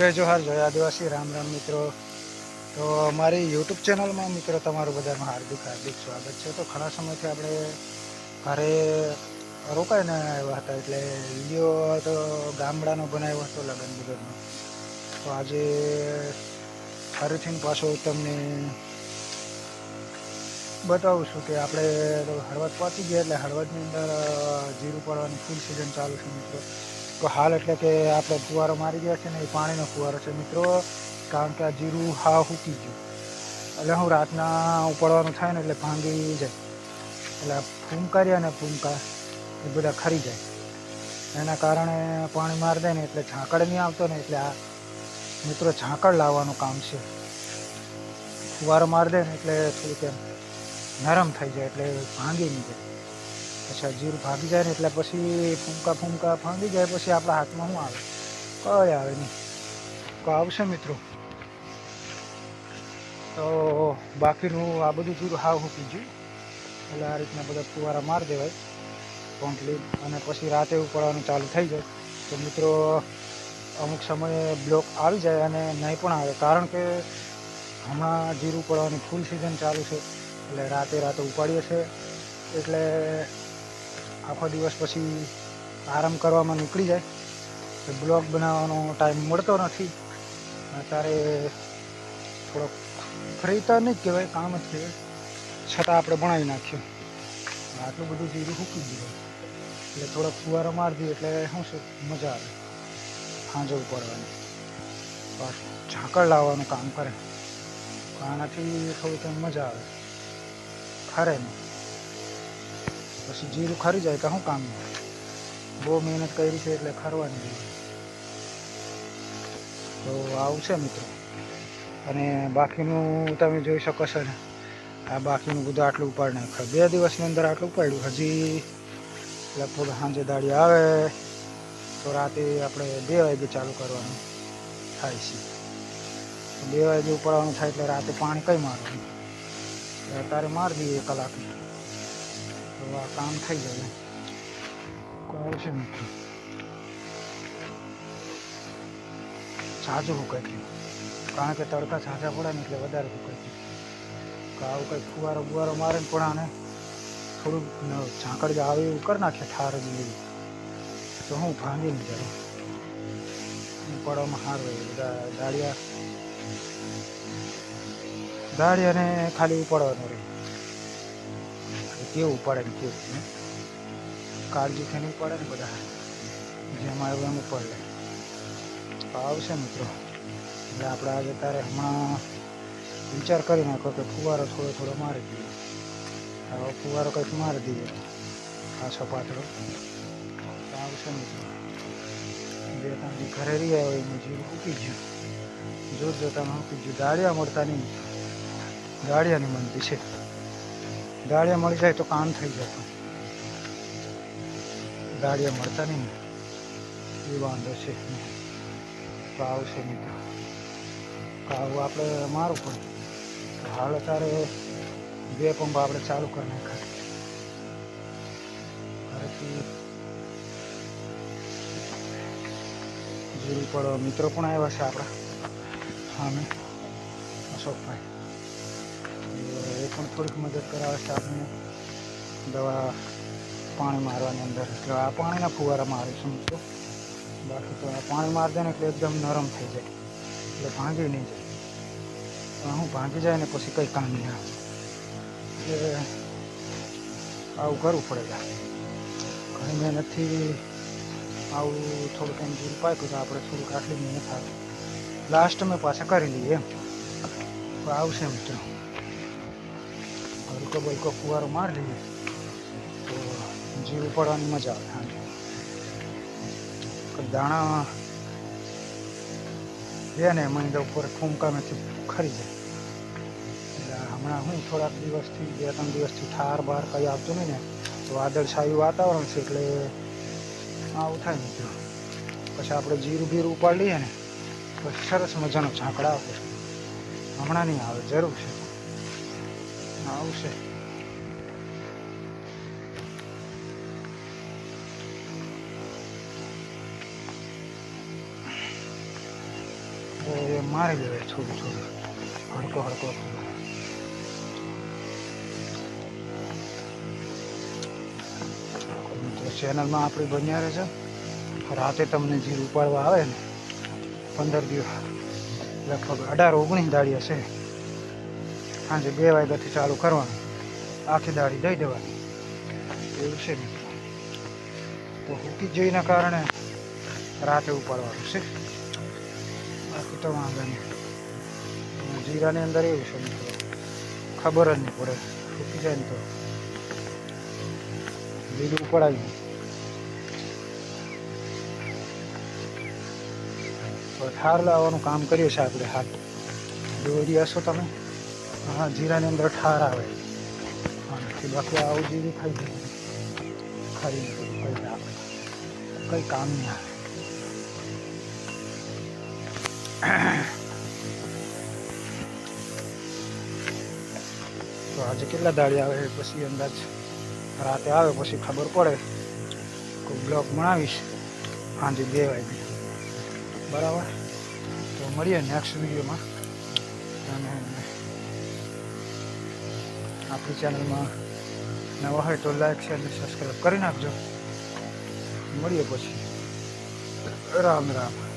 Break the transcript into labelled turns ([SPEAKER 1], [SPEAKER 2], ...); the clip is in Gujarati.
[SPEAKER 1] જય જોહાર, જય આદિવાસી, રામ રામ મિત્રો. તો મારી યુટ્યુબ ચેનલમાં મિત્રો તમારું બધાનું હાર્દિક હાર્દિક સ્વાગત છે. તો ઘણા સમયથી આપણે ઘરે રોકાઈને આવ્યા હતા, એટલે વીડિયો તો ગામડાનો બનાવ્યો હતો લગ્ન બગનનો તો આજે ફરીથી પાછો તમને બતાવું છું કે આપણે હળવદ પહોંચી ગયા, એટલે હળવદની અંદર જીરું પડવાની ફૂલ સિઝન ચાલુ છે મિત્રો. તો હાલ એટલે કે આપણે ફુવારો મારી ગયા છે ને એ પાણીનો ફુવારો છે મિત્રો, કારણ કે આ જીરું હા હૂકી ગયું. એટલે હું રાતના ઉપાડવાનું થાય ને એટલે ભાંગી જાય. એટલે ફૂંકાર્યા ને ફૂંકા એ બધા ખરી જાય. એના કારણે પાણી મારી દે ને એટલે ઝાંકળ નહીં આવતો ને એટલે આ મિત્રો ઝાંકળ લાવવાનું કામ છે. ફુવારો મારી દે ને એટલે થોડુંક એમ નરમ થઈ જાય એટલે ભાંગી નહીં જાય. આ જીરું ભાગી જાય ને એટલે પછી ફૂંકા ફૂંકા ફાંગી જાય, પછી આપણા હાથમાં શું આવે? કઈ આવે નહીં. તો આવશે મિત્રો. તો બાકીનું આ બધું જીરું હાવ મૂકી ગયું એટલે આ રીતના બધા ફુવારા મારી દેવાય. કોન્ટલી અને પછી રાતે ઉપાડવાનું ચાલુ થઈ જાય. તો મિત્રો, અમુક સમયે બ્લોક આવી જાય અને નહીં પણ આવે. કારણ કે હમણાં જીરું પડવાની ફૂલ સિઝન ચાલુ છે. એટલે રાતે રાતે ઉપાડીએ છીએ. એટલે આખો દિવસ પછી આરામ કરવામાં નીકળી જાય. બ્લોગ બનાવવાનો ટાઈમ મળતો નથી. અત્યારે થોડોક ફ્રી તો નહીં કહેવાય, કામ જ કહેવાય. છતાં આપણે ભણાવી નાખ્યું. આટલું બધું જીરું સૂકી ગયું. એટલે થોડોક ફુવારો મારી દઈએ એટલે શું છે, મજા આવે. ઉપાડવાની. બસ, ઝાકળ લાવવાનું કામ કરે. આનાથી થોડુંક મજા આવે. ખરે નહીં. પછી જીરું ખરી જાય તો શું કામ બહુ મહેનત કરી છે એટલે ખરવાની તો આવું છે મિત્રો. અને બાકીનું તમે જોઈ શકો છો ને, આ બાકીનું બધું આટલું ઉપાડ નાખ્યું. બે દિવસની અંદર આટલું ઉપાડ્યું. હજી લગભગ સાંજે દાડી આવે, તો રાતે આપણે બે વાગે ચાલુ કરવાનું થાય છે. બે વાગે ઉપાડવાનું થાય એટલે રાતે પાણી કઈ મારવાનું અત્યારે મારી દઈએ કલાકનું આ કામ થઈ જાય આવશે મિત્રો હુકાઈ ગયું કારણ કે તડકા ઝાઝા પડે ને એટલે વધારે ગયું તો આવું કંઈક ફુવારો બુવારો મારે ને પણ આને થોડુંક ઝાંકડ આવે એવું કરી નાખે ઠાર જેવી તો હું ભાંગી નહીં જાય પડવામાં સારું હોય બધા દાળિયા દાળિયાને ખાલી ઉપાડવાનું રહે. કેવું પડે ને કેવું નહીં કાળજીથી નહીં પડે ને બધા? જેમ આવ્યું એમ તો આવશે મિત્રો. એટલે આપણે આજે તારે હમણાં વિચાર કરી નાખો કે ફુવારો થોડો થોડો મારી દઈએ. હવે ફુવારો કંઈક મારી દઈએ. આ પાછળ. તો આવશે મિત્રો. બે ત્રણ ઘરે રહ્યા હોય એનું જીવ ઉકી ગયું. જોત જોતામાં ઉકી ગયું. દાળિયા મળતા નહીં. દાળિયાની મંદી છે. દાળિયા મળી જાય તો કામ થઈ જતું. દાળિયા મળતા નહીં. એ વાંધો છે. તો આવશે મિત્રો આવું આપણે મારું પણ. હાલ અત્યારે બે પંપ આપણે ચાલુ કરી નાખ્યા. ઘરેથી જીરું પડો મિત્રો પણ આવ્યા છે આપણા. સામે અશોકભાઈ. પણ થોડીક મદદ કરાવે સ્ટાફને દવા પાણી મારવાની અંદર. એટલે આ પાણીના ફુવારા મારીશું તો. બાકી તો પાણી મારી દે ને એટલે એકદમ નરમ થઈ જાય. એટલે ભાંગી નહીં જાય. હું ભાંગી જાય ને પછી કંઈ કામ નહીં એટલે આવું કરવું પડે ઘણી મહેનતથી આવું થોડુંક એમ જીરું પાક્યું તો આપણે થોડુંક આટલી મહેનત આવે લાસ્ટ મેં પાછા કરી લઈએ એમ. આવશે મિત્રો હલકો બલકો ફુવારો માર લઈએ. તો જીરું પડવાની મજા આવે, હા. દાણા લે ને એમાં ઉપર ફૂંકામાંથી ખરી જાય. એટલે હમણાં હું થોડાક દિવસથી, બે ત્રણ દિવસથી ઠાર બહાર કંઈ આવતું નહીં ને, તો વાદળછાયું વાતાવરણ છે એટલે આવું થાય મિત્રો પછી આપણે જીરું બીરું ઉપાડી લઈએ ને પછી સરસ મજાનો ઝાંકડા આવે હમણાં નહીં આવે, જરૂર છે. આવશે. મારી દેવાય થોડું થોડું હડકો હડકો. ચેનલમાં આપણી બન્યા રહેશે રાતે તમને જીર ઉપાડવા આવે ને, પંદર દિવસ, લગભગ અઢાર, ઓગણીસ દાડી હશે સાંજે બે વાગ્યાથી ચાલુ કરવાનું. આખી દાડી દઈ દેવાની. એવું છે મિત્રો તો હુકી જઈના કારણે રાતે ઉપાડવાનું છે. બાકી તો વાંધો નહીં. જીરાની અંદર એવું છે મિત્રો ખબર જ નહીં પડે. ફૂટી જાય ને તો લીલું પડાવી તો ઠાર લાવવાનું કામ કરીએ છે આપણે હાથ. દોરી હશો તમે? હા, જીરાની અંદર ઠાર આવે. હા બાકી આવું જીરું ખાઈ જાય ખાઈ કઈ આવે કઈ કામ નહીં આવે. તો આજે કેટલા દાડી આવે, પછી અંદાજ? રાતે આવે, પછી ખબર પડે. કોઈ બ્લોક બનાવીશ. સાંજે બે વાગે. બરાબર? તો મળીએ નેક્સ્ટ વિડીયોમાં. અને આપણી ચેનલમાં નવા હોય તો લાઈક, શેર અને સબસ્ક્રાઈબ કરી નાખજો. મળીએ પછી. રામ રામ.